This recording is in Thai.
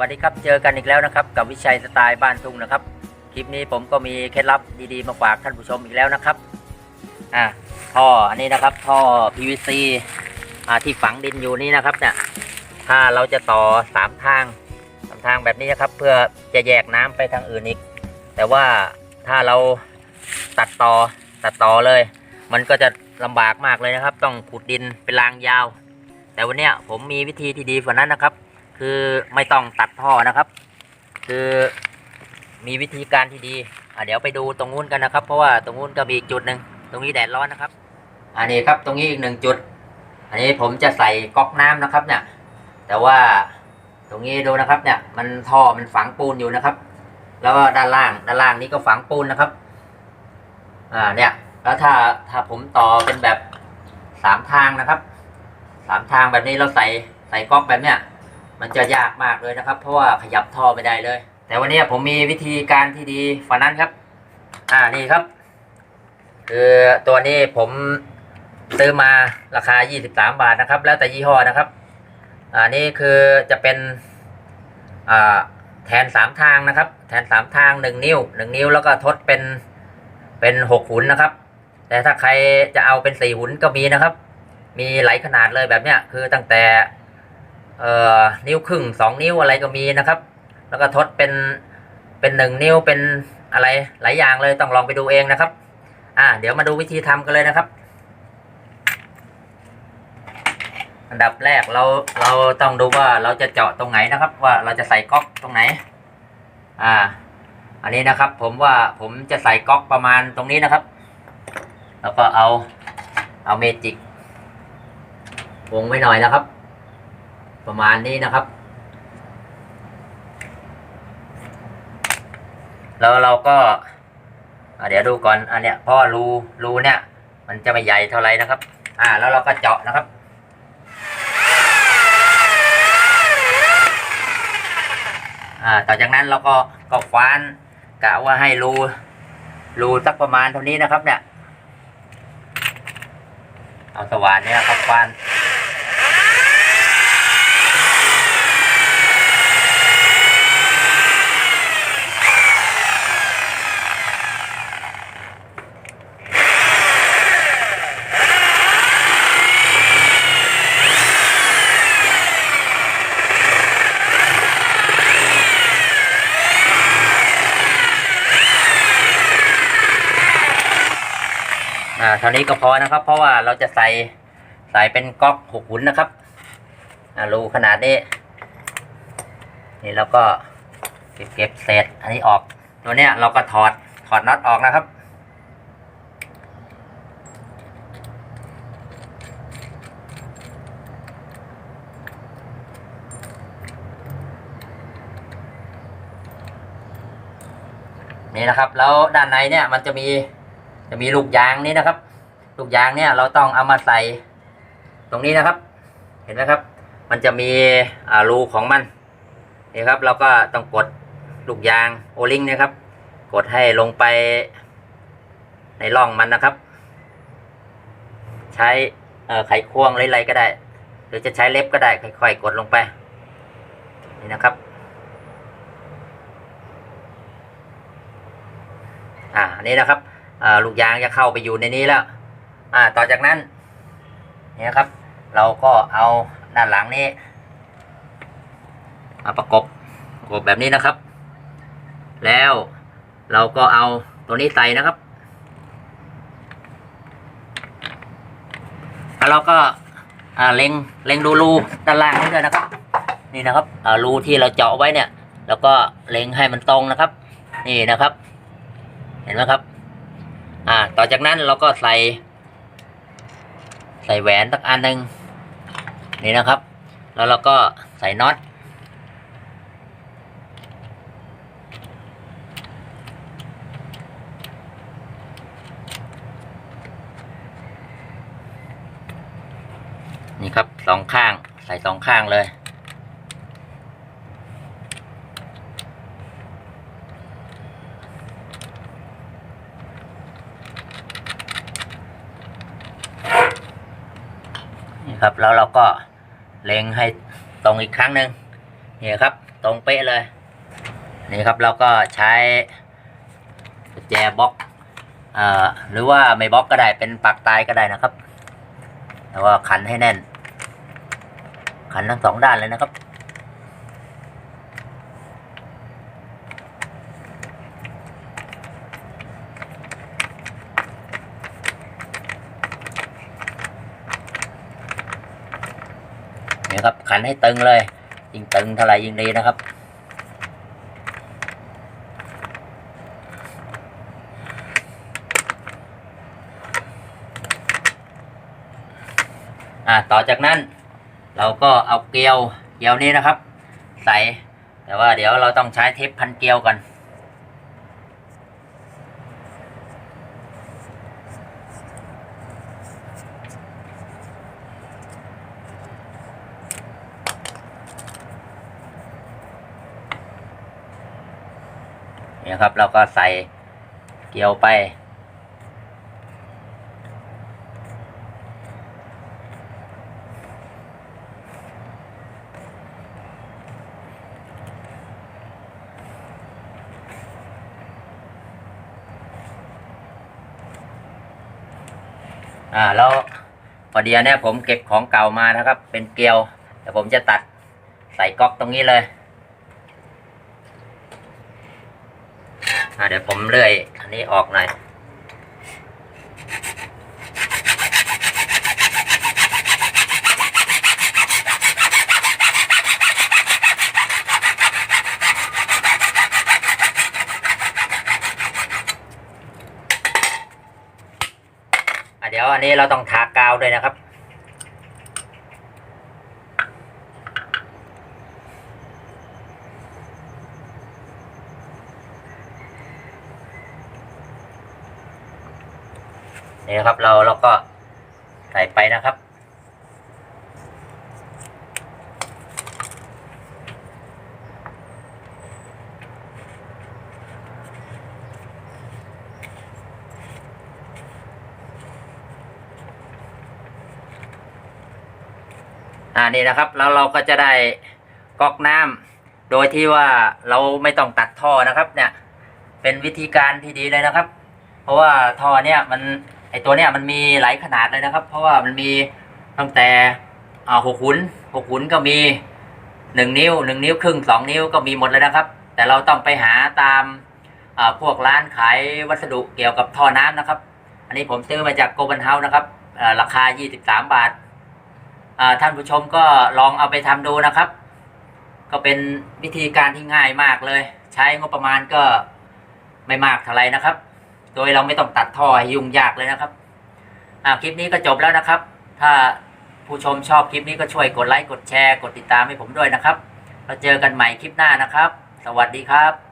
วัสดีครับเจอกันอีกแล้วนะครับ กับวิชัยสไตล์บ้านทุ่งนะครับ คลิปนี้ผมก็มีเคล็ดลับดีๆมาฝากท่านผู้ชมอีกแล้วนะครับอ่าท่ออันนี้นะครับท่อ PVC อ่าที่ฝังดินอยู่นี่นะครับเนี่ยถ้าเราจะต่อสามทางสามทางแบบนี้นะครับ เพื่อจะแยกน้ำไปทางอื่นอีก แต่ว่าถ้าเราตัดต่อตัดต่อเลย มันก็จะลำบากมากเลยนะครับ ต้องขุดดินเป็นรางยาว แต่วันนี้ผมมีวิธีที่ดีกว่านั้นนะครับ คือไม่ต้องตัดท่อนะครับ คือมีวิธีการที่ดีอะเดี๋ยวไปดูตรงนู้นกันนะครับ เพราะว่าตรงนู้นก็มีอีกจุดหนึ่งตรงนี้แดดร้อนนะครับ อันนี้ครับตรงนี้อีกหนึ่งจุด อันนี้ผมจะใส่ก๊อกน้ำนะครับเนี่ย แต่ว่าตรงนี้ดูนะครับเนี่ย มันท่อมันฝังปูนอยู่นะครับ แล้วก็ด้านล่างด้านล่างนี้ก็ฝังปูนนะครับ อ่าเนี่ย แล้วถ้าถ้าผมต่อเป็นแบบสามทางนะครับสามทางแบบนี้เราใส่ใส่ก๊อกแบบเนี้ย มันจะยากมากเลยนะครับ เพราะว่าขยับท่อไม่ได้เลย แต่วันนี้ผมมีวิธีการที่ดีฝันนั้นครับ อ่านี่ครับ คือตัวนี้ผมซื้อมาราคา 23 บาทนะครับ แล้วแต่ยี่ห้อนะครับอ่านี่คือจะเป็นอ่าแทนสามทางนะครับ แทนสามทางหนึ่งนิ้วหนึ่งนิ้วแล้วก็ทดเป็นเป็นหกหุนนะครับ แต่ถ้าใครจะเอาเป็นสี่หุนก็มีนะครับ มีหลายขนาดเลยแบบเนี้ยคือตั้งแต่ เอ่อนิ้วครึ่งสองนิ้วอะไรก็มีนะครับ แล้วก็ทดเป็นเป็นหนึ่งนิ้วเป็นอะไรหลายอย่างเลยต้องลองไปดูเองนะครับ อ่า เดี๋ยวมาดูวิธีทำกันเลยนะครับ อันดับแรกเราเราต้องดูว่าเราจะเจาะตรงไหนนะครับ ว่าเราจะใส่ก๊อกตรงไหน อ่า อันนี้นะครับ ผมว่าผมจะใส่ก๊อกประมาณตรงนี้นะครับ แล้วก็เอาเอาเมจิกวงไว้หน่อยนะครับ ประมาณนี้นะครับ แล้วเราก็ เดี๋ยวดูก่อนอันเนี้ยเพราะว่ารูรูเนี่ย มันจะไม่ใหญ่เท่าไหร่นะครับ อ่า แล้วเราก็เจาะนะครับอ่าต่อจากนั้นเราก็ก็ฟ้านกะว่าให้รูรูสักประมาณเท่านี้นะครับเนี่ย เอาสว่านเนี่ยครับฟ้าน อ่าเท่านี้ก็พอนะครับ เพราะว่าเราจะใส่ใส่เป็นก๊อกหกหุนนะครับ อ่ารูขนาดนี้ นี่แล้วก็เก็บเก็บเศษอันนี้ออก ตัวเนี้ยเราก็ถอดถอดน็อตออกนะครับนี่นะครับ แล้วด้านในเนี่ยมันจะมี จะมีลูกยางนี้นะครับ ลูกยางเนี่ยเราต้องเอามาใส่ตรงนี้นะครับ เห็นไหมครับ มันจะมีรูของมันนี่ครับ เราก็ต้องกดลูกยางโอลิงนะครับ กดให้ลงไปในร่องมันนะครับ ใช้ไขควงไรๆก็ได้ หรือจะใช้เล็บก็ได้ค่อยๆกดลงไป นี่นะครับอ่าอันนี้นะครับ ลูกยางจะเข้าไปอยู่ในนี้แล้ว อ่า ต่อจากนั้น เนี่ยครับ เราก็เอาด้านหลังนี้มาประกบประกบแบบนี้นะครับ แล้วเราก็เอาตัวนี้ใส่นะครับ แล้วเราก็เล็งเล็งดูรูด้านล่างนี้ด้วยนะครับ นี่นะครับรูที่เราเจาะไว้เนี่ย แล้วก็เล็งให้มันตรงนะครับ นี่นะครับ เห็นไหมครับ อ่า ต่อจากนั้นเราก็ใส่ ใส่แหวนสักอันหนึ่งนี่นะครับ แล้วเราก็ใส่น็อตนี่ครับสองข้างใส่สองข้างเลย ครับ แล้วเราก็เล็งให้ตรงอีกครั้งหนึ่งนี่ครับ ตรงเป๊ะเลย นี่ครับเราก็ใช้กุญแจบล็อกอ่อหรือว่าไม่บล็อกก็ได้เป็นปากตายก็ได้นะครับแล้วก็ขันให้แน่น ขันทั้งสองด้านเลยนะครับ นี่ครับขันให้ตึงเลย ยิ่งตึงเท่าไหร่ยิ่งดีนะครับ อ่าต่อจากนั้น เราก็เอาเกลียวเกลียวนี้นะครับ ใส่แต่ว่าเดี๋ยวเราต้องใช้เทปพันเกลียวก่อน นี่ยครับเราก็ใส่เกลียวไป อ่าแล้วพอดีเนี้ยผมเก็บของเก่ามานะครับ เป็นเกลียวแต่ผมจะตัดใส่ก๊อกตรงนี้เลย อ่า เดี๋ยวผมเลื่อยอันนี้ออกหน่อยอะเดี๋ยวอันนี้เราต้องทากาวด้วยนะครับ นี่ครับเราเราก็ใส่ไปนะครับ อ่านี่นะครับแล้วเราก็จะได้ก๊อกน้ำโดยที่ว่าเราไม่ต้องตัดท่อนะครับเนี่ยเป็นวิธีการที่ดีเลยนะครับ เพราะว่าท่อเนี่ยมัน ไอตัวเนี่ยมันมีหลายขนาดเลยนะครับ เพราะว่ามันมีตั้งแต่อ่าหกหุนหกหุนก็มีหนึ่งนิ้วหนึ่งนิ้วครึ่งสองนิ้วก็มีหมดเลยนะครับ แต่เราต้องไปหาตามอ่าพวกร้านขายวัสดุเกี่ยวกับท่อน้ำนะครับ อันนี้ผมซื้อมาจากโกลบอลเฮาส์นะครับอ่าราคา 23 บาทอ่าท่านผู้ชมก็ลองเอาไปทำดูนะครับ ก็เป็นวิธีการที่ง่ายมากเลย ใช้งบประมาณก็ไม่มากเท่าไหรนะครับ โดยเราไม่ต้องตัดท่อให้ยุ่งยากเลยนะครับอ่าคลิปนี้ก็จบแล้วนะครับ ถ้าผู้ชมชอบคลิปนี้ก็ช่วยกดไลค์กดแชร์กดติดตามให้ผมด้วยนะครับ เราเจอกันใหม่คลิปหน้านะครับ สวัสดีครับ